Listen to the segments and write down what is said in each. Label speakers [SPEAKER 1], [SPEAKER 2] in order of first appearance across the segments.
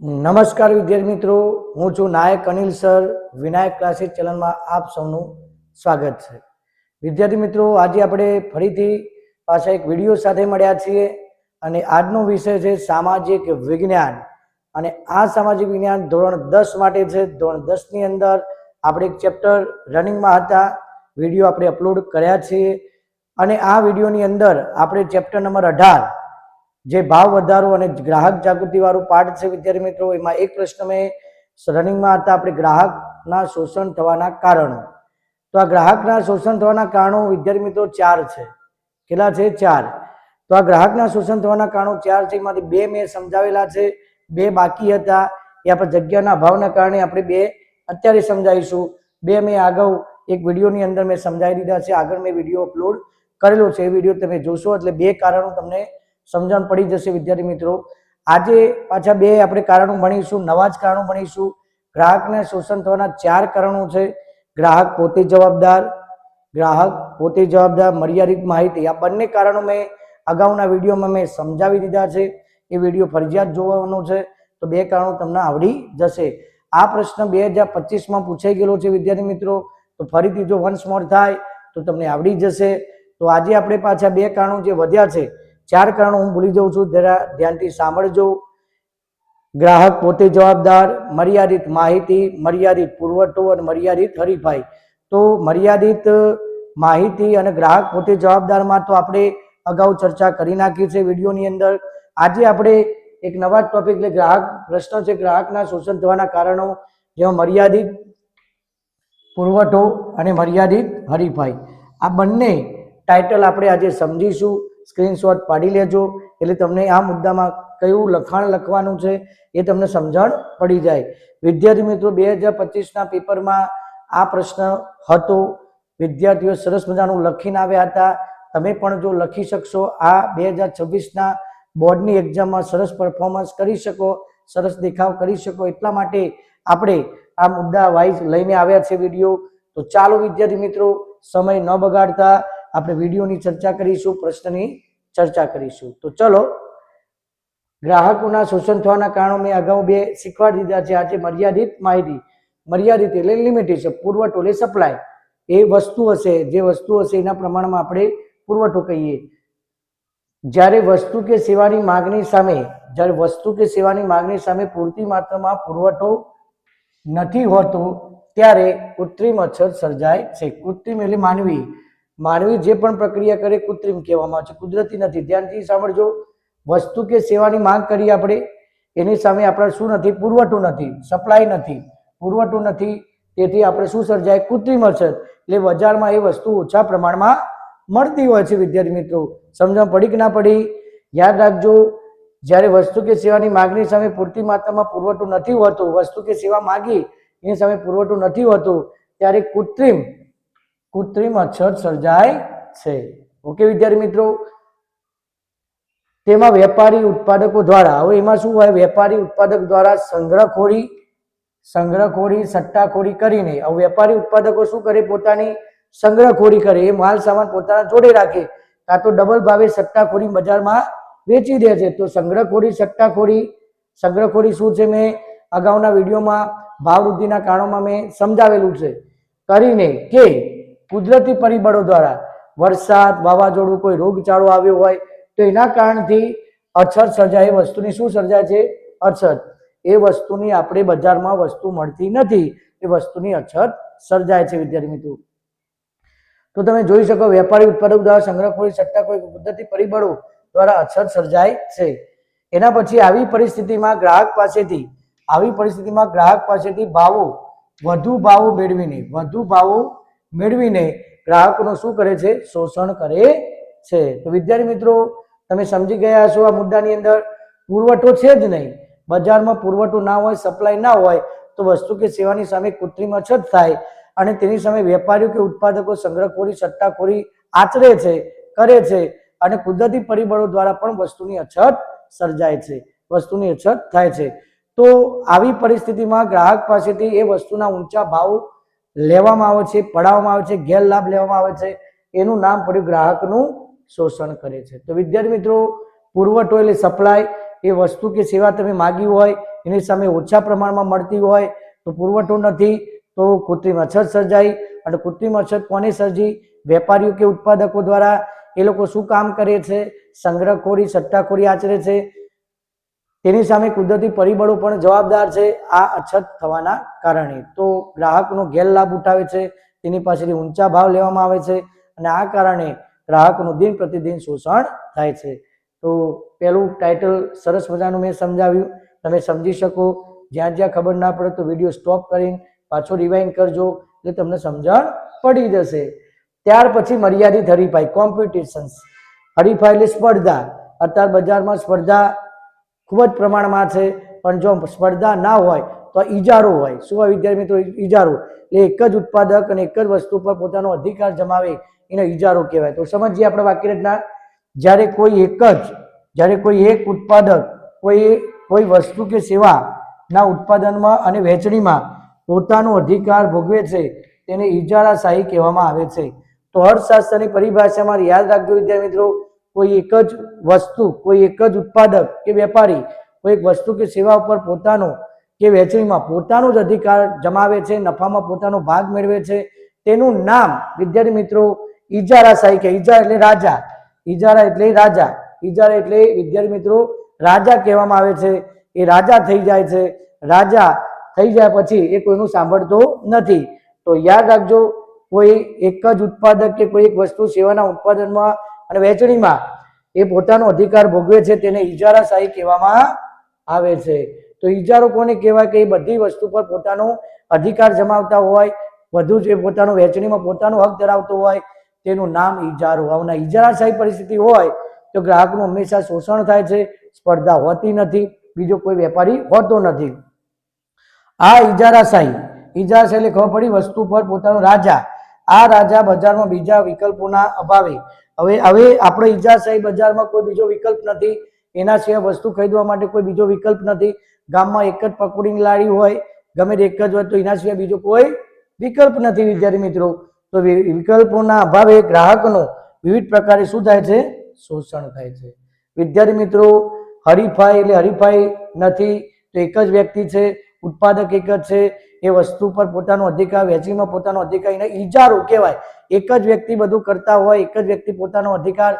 [SPEAKER 1] નમસ્કાર વિદ્યાર્થી મિત્રો, હું છું નાયક અનિલ સર, વિનાયક ક્લાસીસ ચેનલમાં આપ સૌનું સ્વાગત છે. વિદ્યાર્થી મિત્રો, આજે આપણે ફરીથી પાછા એક વીડિયો સાથે મળ્યા છીએ અને આજનો વિષય છે સામાજિક વિજ્ઞાન. અને આ સામાજિક વિજ્ઞાન ધોરણ દસ માટે છે. ધોરણ દસની અંદર આપણે એક ચેપ્ટર રનિંગમાં હતા. વીડિયો આપણે અપલોડ કર્યા છીએ. અને આ વિડીયોની અંદર આપણે ચેપ્ટર નંબર અઢાર જે ભાવ વધારો અને ગ્રાહક જાગૃતિવાળો પાઠ છે, વિદ્યાર્થી મિત્રો, એમાં એક પ્રશ્ન મેં રનિંગમાં હતા. આપણે ગ્રાહકના શોષણ થવાના કારણો. તો આ ગ્રાહકના શોષણ થવાના કારણો, વિદ્યાર્થી મિત્રો, ચાર છે. કેટલા છે? ચાર. તો આ ગ્રાહકના શોષણ થવાના કારણો ચાર છે. એમાંથી બે મેં સમજાવેલા છે. બે બાકી હતા. એ આપણે જગ્યાના અભાવના કારણે આપણે બે અત્યારે સમજાવીશું. બે મેં આગળ એક વિડીયોની અંદર મેં સમજાવી દીધા છે. આગળ મેં વીડિયો અપલોડ કરેલો છે. એ વીડિયો તમે જોશો એટલે બે કારણો તમને સમજણ પડી જશે, વિદ્યાર્થી મિત્રો. આજે પાછા બે આપણે કારણો ભણીશું. નવા જ કારણો ભણીશું. ગ્રાહકને શોષણ થવાના ચાર કારણો છે. ગ્રાહક પોતે જવાબદાર, ગ્રાહક પોતે જવાબદાર, મર્યાદિત માહિતી. આ બંને કારણો મેં અગાઉના વિડીયોમાં મેં સમજાવી દીધા છે. એ વીડિયો ફરજિયાત જોવાનો છે. તો બે કારણો તમને આવડી જશે. આ પ્રશ્ન બે હજાર પચીસમાં પૂછાઈ ગયેલો છે, વિદ્યાર્થી મિત્રો. તો ફરીથી જો વન્સ મોર થાય, તો તમને આવડી જશે. તો આજે આપણે પાછા બે કારણો જે વધ્યા છે ચાર કારણો હું ભૂલી જાઉં છું. જરા ધ્યાનથી સાંભળજો. ગ્રાહક પોતે જવાબદાર, મર્યાદિત માહિતી, મર્યાદિત પુરવઠો અને મર્યાદિત હરીફાઈ. તો મર્યાદિત માહિતી અને ગ્રાહક પોતે જવાબદારમાં તો આપણે અગાઉ ચર્ચા કરી નાખી છે વિડીયોની અંદર. આજે આપણે એક નવા ટોપિક એટલે ગ્રાહક, પ્રશ્ન છે ગ્રાહકના શોષણ થવાના કારણો, જેમાં મર્યાદિત પુરવઠો અને મર્યાદિત હરીફાઈ. આ બંને ટાઇટલ આપણે આજે સમજીશું. સ્ક્રીનશોટ પાડી લેજો. એટલે તમને આ મુદ્દામાં કયું લખાણ લખવાનું છે એ તમને સમજણ પડી જાય. વિદ્યાર્થી મિત્રો, બે હજાર પચીસના પેપરમાં આ પ્રશ્ન હતો. વિદ્યાર્થીઓ સરસ મજાનું લખીને આવ્યા હતા. તમે પણ જો લખી શકશો. આ બે હજાર છવ્વીસના બોર્ડની એક્ઝામમાં સરસ પરફોર્મન્સ કરી શકો, સરસ દેખાવ કરી શકો. એટલા માટે આપણે આ મુદ્દા વાઇઝ લઈને આવ્યા છે વીડિયો. તો ચાલો વિદ્યાર્થી મિત્રો, સમય ન બગાડતા. આપણે વિડીયોની ચર્ચા કરીશું, પ્રશ્નની ચર્ચા કરીશું. તો ચલો, ગ્રાહકોના શોષણ થવાના કારણો મેં અગાઉ બે શીખવાડી દીધા છે. આજે મર્યાદિત માહિતી. મર્યાદિત એટલે લિમિટેશન પુરવઠો એટલે સપ્લાય એ વસ્તુ હશે. જે વસ્તુ હશે એના પ્રમાણમાં આપણે પુરવઠો કહીએ. જ્યારે વસ્તુ કે સેવાની માગણી સામે, જ્યારે વસ્તુ કે સેવાની માગણી સામે પૂરતી માત્રામાં પુરવઠો નથી હોતો, ત્યારે કૃત્રિમ અછત સર્જાય છે. કૃત્રિમ એટલે માનવી. માનવી જે પણ પ્રક્રિયા કરે કૃત્રિમ કહેવામાં આવે છે. કુદરતી નથી. ધ્યાનથી સાંભળજો. વસ્તુ કે સેવાની માંગ કરીએ આપણે, એની સામે આપણે શું નથી? પુરવઠું નથી. સપ્લાય નથી. પુરવઠું નથી. તેથી આપણે શું સર્જાય? કૃત્રિમ અસર. એટલે બજારમાં એ વસ્તુ ઓછા પ્રમાણમાં મળતી હોય છે, વિદ્યાર્થી મિત્રો. સમજણ પડી કે ના પડી? યાદ રાખજો, જ્યારે વસ્તુ કે સેવાની માગણી સામે પૂરતી માત્રામાં પુરવઠું નથી હોતો, વસ્તુ કે સેવા માગી, એની સામે પુરવઠું નથી હોતો, ત્યારે કૃત્રિમ કૃત્રિમ અક્ષર સર્જાય છે. ઓકે, વિદ્યાર્થી મિત્રો? તેમાં વેપારી ઉત્પાદકો દ્વારા, હવે એમાં શું હોય? વેપારી ઉત્પાદક દ્વારા સંગ્રહખોરી સંગ્રહખોરી, સટ્ટાખોરી કરીને વેપારી ઉત્પાદકો શું કરે? પોતાની સંગ્રહખોરી કરે, એ માલ સામાન પોતાના જોડે રાખે. કાં તો ડબલ ભાવે સટ્ટાખોરી બજારમાં વેચી દે છે. તો સંગ્રહખોરી, સટ્ટાખોરી, સંગ્રહખોરી શું છે મેં અગાઉના વિડીયોમાં ભાવ વૃદ્ધિના કારણોમાં મેં સમજાવેલું છે. કરીને કે કુદરતી પરિબળો દ્વારા વરસાદ, વાવાઝોડું, કોઈ રોગચાળો આવ્યો હોય તો એના કારણથી અછત સર્જાય. એ વસ્તુની શું સર્જાય છે? અછત. એ વસ્તુની આપણે બજારમાં વસ્તુ મળતી નથી. એ વસ્તુની અછત સર્જાય છે, વિદ્યાર્થી મિત્રો. તો તમે જોઈ શકો, વેપારી ઉત્પાદક દ્વારા સંગ્રહખોરી સટ્ટા કોઈ કુદરતી પરિબળો દ્વારા અછત સર્જાય છે. એના પછી આવી પરિસ્થિતિમાં ગ્રાહક પાસેથી, આવી પરિસ્થિતિમાં ગ્રાહક પાસેથી ભાવો, વધુ ભાવો મેળવીને, વધુ ભાવો મેળવીને ગ્રાહકોનું શું કરે છે? શોષણ કરે છે. તો વિદ્યાર્થી મિત્રો, તમે સમજી ગયા છો આ મુદ્દાની અંદર, પુરવઠો છે જ નહીં. બજારમાં પુરવઠો ના હોય, સપ્લાય ના હોય, તો વસ્તુ કે સેવાની સામે કૃત્રિમ અછત થાય અને તેની સામે વેપારીઓ કે ઉત્પાદકો સંગ્રહખોરી, સટ્ટાખોરી આચરે છે, કરે છે અને કુદરતી પરિબળો દ્વારા પણ વસ્તુની અછત સર્જાય છે, વસ્તુની અછત થાય છે. તો આવી પરિસ્થિતિમાં ગ્રાહક પાસેથી એ વસ્તુના ઊંચા ભાવ લેવામાં આવે છે પડાવવામાં આવે છે ગેરલાભ લેવામાં આવે છે, એનું નામ પડ્યું ગ્રાહકનું શોષણ કરે છે. તો વિદ્યાર્થી મિત્રો પુરવઠો એટલે સપ્લાય એ વસ્તુ કે સેવા તમે માગી હોય, એની સામે ઓછા પ્રમાણમાં મળતી હોય, તો પુરવઠો નથી, તો કૃત્રિમ અછત સર્જાઈ, અને કૃત્રિમ અછત કોને સર્જી? વેપારીઓ કે ઉત્પાદકો દ્વારા એ લોકો શું કામ કરે છે? સંગ્રહખોરી, સટ્ટાખોરી આચરે છે તેની સામે કુદરતી પરિબળો પણ જવાબદાર છે. આ અછત થવાના કારણે તો ગ્રાહકનો ગેરલાભ ઉઠાવે છે. તેની પાસેથી ઊંચા ભાવ લેવામાં આવે છે અને આ કારણે ગ્રાહકનું દિન પ્રતિદિન શોષણ થાય છે. તો પહેલું ટાઇટલ સરસ મજાનું મેં સમજાવ્યું. તમે સમજી શકો. જ્યાં જ્યાં ખબર ના પડે તો વીડિયો સ્ટોપ કરીને પાછો રિવાઇન્ડ કરજો. એટલે તમને સમજણ પડી જશે. ત્યાર પછી મર્યાદિત હરીફાઈ કોમ્પિટિશન્સ હરીફાઈ એટલે સ્પર્ધા. અત્યારે બજારમાં સ્પર્ધા ખૂબ જ પ્રમાણમાં છે, પણ જો સ્પર્ધા ના હોય તો ઈજારો હોય. શું હોય વિદ્યાર્થી મિત્રો? ઈજારો. એટલે એક જ ઉત્પાદક અને એક જ વસ્તુ પર પોતાનો અધિકાર જમાવે એને ઈજારો કહેવાય. તો સમજીએ આપણે વાક્ય રચના. જ્યારે કોઈ એક જ, જ્યારે કોઈ એક ઉત્પાદક, કોઈ કોઈ વસ્તુ કે સેવાના ઉત્પાદનમાં અને વહેંચણીમાં પોતાનો અધિકાર ભોગવે છે, તેને ઈજારાશાહી કહેવામાં આવે છે. તો અર્થશાસ્ત્રની પરિભાષામાં યાદ રાખજો વિદ્યાર્થી મિત્રો કોઈ એક જ વસ્તુ, કોઈ એક જ ઉત્પાદક કે વેપારી, કોઈ એક વસ્તુ કે સેવા ઉપર પોતાનો કે વહેંચણીમાં પોતાનો જ અધિકાર જમાવે છે, નફામાં પોતાનો ભાગ મેળવે છે, તેનું નામ વિદ્યાર્થી મિત્રો ઈજારાશાહી કે ઈજારા એટલે રાજા, ઈજારા એટલે રાજા, ઈજારા એટલે વિદ્યાર્થી મિત્રો રાજા કહેવામાં આવે છે, એ રાજા થઈ જાય છે, રાજા થઈ જાય પછી એ કોઈનું સાંભળતો નથી. તો યાદ રાખજો, કોઈ એક જ ઉત્પાદક કે કોઈ એક વસ્તુ સેવાના ઉત્પાદનમાં અને વહેંચણીમાં એ પોતાનો અધિકાર ભોગવે છે તેને ઈજારાશાહી કહેવામાં આવે છે. તો ઇજારો કોને કહેવાય કે એ બધી વસ્તુ પર પોતાનો અધિકાર જમાવતા હોય બધું જ એ પોતાનું વહેંચણીમાં પોતાનો હક ધરાવતો હોય, તેનું નામ ઈજારો. આવના ઈજારાશાહી પરિસ્થિતિ હોય તો ગ્રાહકનું હંમેશા શોષણ થાય છે, સ્પર્ધા હોતી નથી, બીજો કોઈ વેપારી હોતો નથી. આ ઈજારાશાહી ઇજારાશાહી એટલે ખબર પડી વસ્તુ પર પોતાનો રાજા, આ રાજા બજારમાં બીજા વિકલ્પોના અભાવે હવે હવે આપણે ઈજારાશાહી બજારમાં કોઈ બીજો વિકલ્પ નથી. એના સિવાય વસ્તુ ખરીદવા માટે કોઈ બીજો વિકલ્પ નથી. ગામમાં એક જ પકોડીની લારી હોય, ગમે તે એક જ હોય, તો એના સિવાય બીજો કોઈ વિકલ્પ નથી, વિદ્યાર્થી મિત્રો. તો વિકલ્પોના અભાવે ગ્રાહકનો વિવિધ પ્રકારે શું થાય છે? શોષણ થાય છે. વિદ્યાર્થી મિત્રો, હરીફાઈ એટલે હરીફાઈ નથી, તો એક જ વ્યક્તિ છે, ઉત્પાદક એક જ છે. એ વસ્તુ પર પોતાનો અધિકાર, વેચીમાં પોતાનો અધિકાર એને ઈજારો કહેવાય. એક જ વ્યક્તિ બધું કરતા હોય, એક જ વ્યક્તિ પોતાનો અધિકાર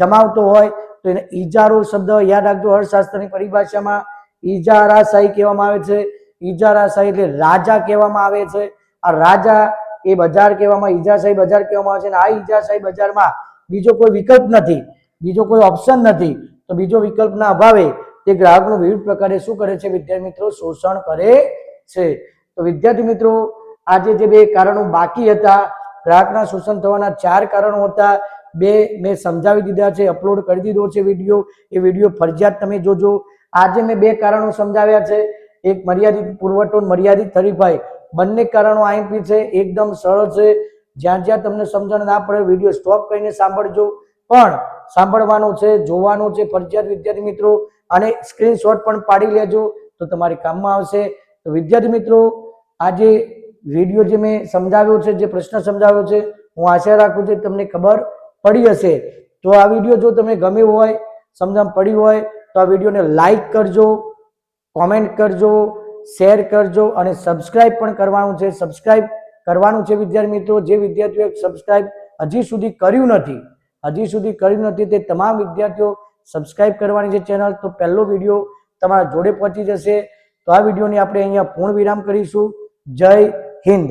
[SPEAKER 1] જમાવતો હોય, તો એને ઈજારો શબ્દ યાદ રાખજો અર્થશાસ્ત્રની પરિભાષામાં. ઈજારાશાહી કહેવામાં આવે છે. ઈજારાશાહી એટલે રાજા કહેવામાં આવે છે. આ રાજા એ બજાર કહેવામાં, ઈજાશાહી બજાર કહેવામાં આવે છે. અને આ ઈજાશાહી બજારમાં બીજો કોઈ વિકલ્પ નથી, બીજો કોઈ ઓપ્શન નથી, તો બીજો વિકલ્પના અભાવે તે ગ્રાહકનું વિવિધ પ્રકારે શું કરે છે? વિદ્યાર્થી મિત્રો, શોષણ કરે છે. તો વિદ્યાર્થી મિત્રો, આજે જે બે કારણો બાકી હતા ગ્રાહકના શોષણ થવાના ચાર કારણો હતા. બે, મેં સમજાવી દીધા છે અપલોડ કરી દીધો છે વીડિયો એ વીડિયો ફરજિયાત તમે જોજો. આજે મેં બે કારણો સમજાવ્યા છે. એક મર્યાદિત પુરવઠો મર્યાદિત હરીફાઈ. બંને કારણો આઈએમપી છે, એકદમ સરળ છે. જ્યાં જ્યાં તમને સમજણ ના પડે વીડિયો સ્ટોપ કરીને સાંભળજો. પણ સાંભળવાનું છે, જોવાનું છે, ફરજિયાત વિદ્યાર્થી મિત્રો, અને સ્ક્રીનશોટ પણ પાડી લેજો, તો તમારી કામમાં આવશે. તો વિદ્યાર્થી મિત્રો, આજે વીડિયો જે મેં સમજાવ્યો છે, જે પ્રશ્ન સમજાવ્યો છે, હું આશા રાખું છું તમને ખબર પડી હશે. તો આ વીડિયો જો તમને ગમ્યો હોય, સમજણ પડી હોય, તો આ વિડીયોને લાઈક કરજો કોમેન્ટ કરજો શેર કરજો અને સબસ્ક્રાઇબ પણ કરવાનું છે. સબસ્ક્રાઇબ કરવાનું છે વિદ્યાર્થી મિત્રો. જે વિદ્યાર્થીઓએ સબસ્ક્રાઇબ હજી સુધી કર્યું નથી, હજી સુધી કર્યું નથી તે તમામ વિદ્યાર્થીઓ સબસ્ક્રાઇબ કરવાની છે ચેનલ તો પહેલો વીડિયો તમારા જોડે પહોંચી જશે. તો આ વિડીયોની આપણે અહીંયા પૂર્ણ વિરામ કરીશું. જય હિન્દ